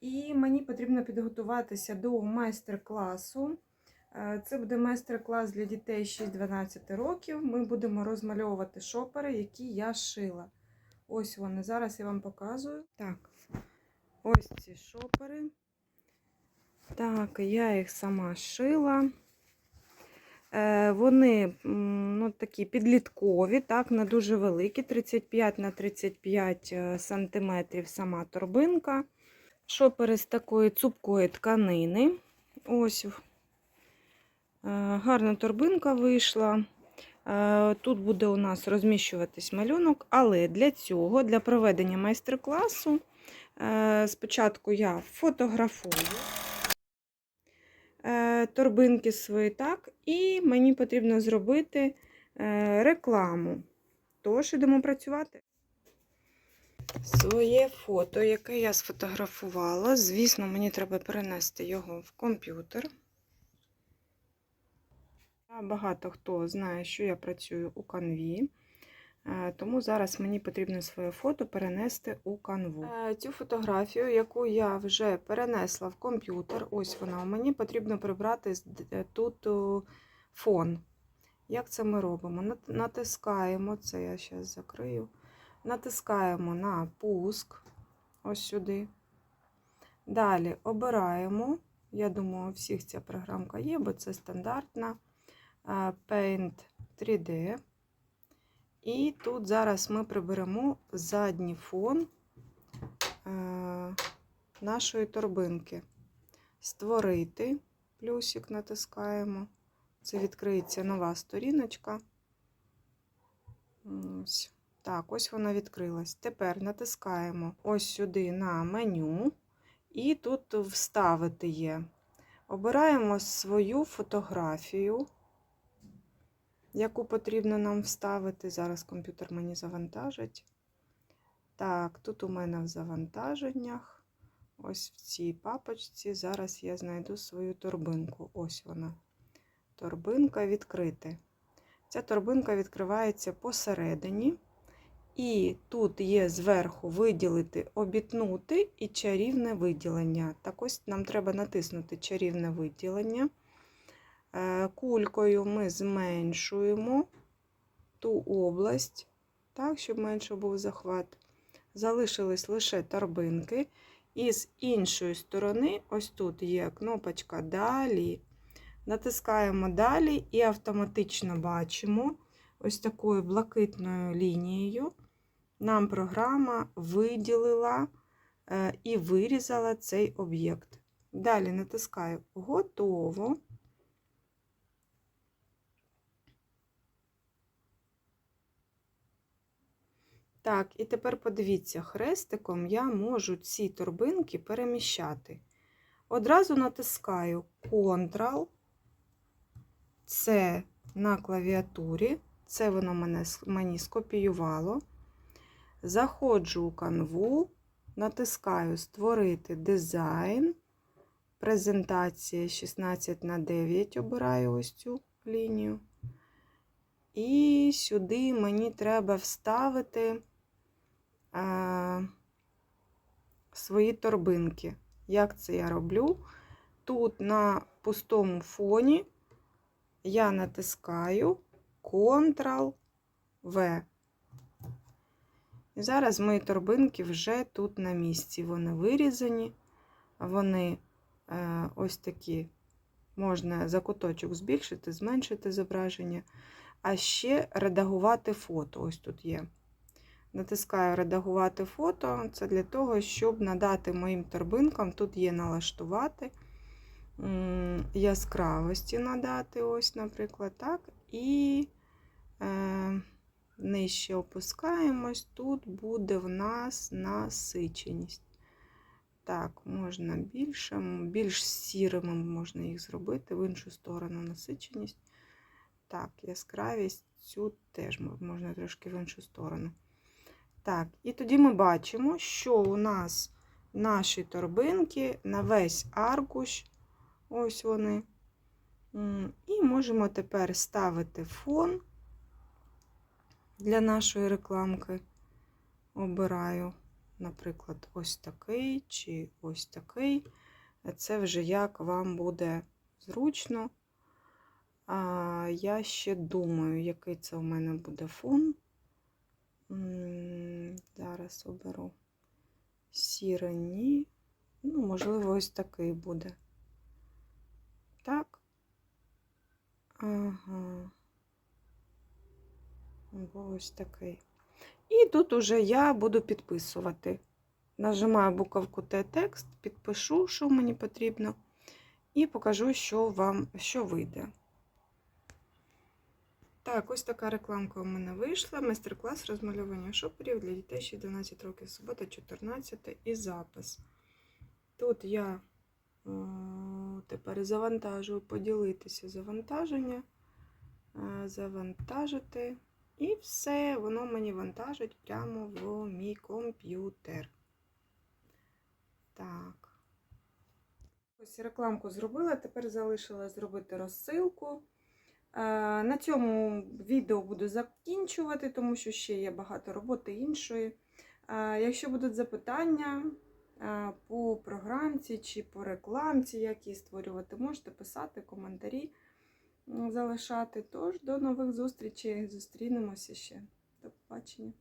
І мені потрібно підготуватися до майстер-класу. Е, Це буде майстер-клас для дітей 6-12 років. Ми будемо розмальовувати шопери, які я шила. Ось вони. Зараз я вам показую. Так, ось ці шопери. Так, я їх сама шила. Е, Вони ну, такі підліткові, так, не дуже великі, 35 на 35 е, сантиметрів сама торбинка. Шопери з такої цупкої тканини. Ось е, гарна торбинка вийшла. Е, Тут буде у нас розміщуватись малюнок, але для цього, для проведення майстер-класу, е, спочатку я фотографую торбинки свої, так, і мені потрібно зробити рекламу. Тож, ідемо працювати. Своє фото, яке я сфотографувала, звісно, мені треба перенести його в комп'ютер. Багато хто знає, що я працюю у канві, е, тому зараз мені потрібно своє фото перенести у канву. Е, Цю фотографію, яку я вже перенесла в комп'ютер, ось вона, мені потрібно прибрати е, тут фон. Як це ми робимо? Натискаємо, це я зараз закрию. Натискаємо на пуск, ось сюди. Далі обираємо, я думаю, у всіх ця програмка є, бо це стандартна. Paint 3D. І тут зараз ми приберемо задній фон е, нашої торбинки. Створити, плюсик натискаємо. Це відкриється нова сторіночка. Ось. Так, ось вона відкрилась. Тепер натискаємо ось сюди на меню, і тут вставити є. Обираємо свою фотографію, яку потрібно нам вставити. Зараз комп'ютер мені завантажить. Так, тут у мене в завантаженнях. Ось в цій папочці. Зараз я знайду свою торбинку. Ось вона. Торбинка відкрити. Ця торбинка відкривається посередині. І тут є зверху виділити, обітнути і чарівне виділення. Так ось нам треба натиснути чарівне виділення. Е, Кулькою ми зменшуємо ту область, так, щоб менше був захват. Залишились лише торбинки. І з іншої сторони, ось тут є кнопочка Далі. Натискаємо далі і автоматично бачимо ось такою блакитною лінією. Нам програма виділила е, і вирізала цей об'єкт. Далі натискаю Готово. Так, і тепер подивіться, хрестиком я можу ці торбинки переміщати. Одразу натискаю Ctrl, це на клавіатурі, це воно мене, мені скопіювало. Заходжу у канву, натискаю Створити дизайн. Презентація 16 на 9 обираю ось цю лінію. І сюди мені треба вставити а, свої торбинки. Як це я роблю? Тут на пустому фоні я натискаю Ctrl-V. І зараз мої торбинки вже тут на місці. Вони вирізані, вони е, ось такі, можна за куточок збільшити, зменшити зображення, а ще редагувати фото. Ось тут є. Натискаю редагувати фото. Це для того, щоб надати моїм торбинкам, тут є налаштувати яскравості надати, ось, наприклад, так. І е, нижче опускаємось, тут буде в нас насиченість. Так, можна більше, більш сірими можна їх зробити, в іншу сторону насиченість. Так, яскравість цю теж можна трошки в іншу сторону. Так, і тоді ми бачимо, що у нас наші торбинки на весь аркуш, ось вони. І можемо тепер ставити фон для нашої рекламки. Обираю наприклад, ось такий чи ось такий. Це вже як вам буде зручно. А, я ще думаю, який це у мене буде фон. Зараз оберу сірені. Ну, можливо, ось такий буде. Так. Ага. Або ось такий. І тут уже я буду підписувати. Нажимаю буковку Т текст, підпишу, що мені потрібно, і покажу, що вам що вийде. Так, ось така рекламка у мене вийшла. Майстер-клас розмальовування шоперів для дітей ще 12 років, субота, 14 і запис. Тут я о, тепер завантажую, поділитися завантаження, е, завантажити. І все, воно мені вантажить прямо в мій комп'ютер. Так. Ось рекламку зробила, тепер залишилось зробити розсилку. Е, На цьому відео буду закінчувати, тому що ще є багато роботи іншої. Е, Якщо будуть запитання е, по програмці чи по рекламці, як її створювати, можете писати коментарі, залишати. Тож до нових зустрічей. Зустрінемося ще. До побачення.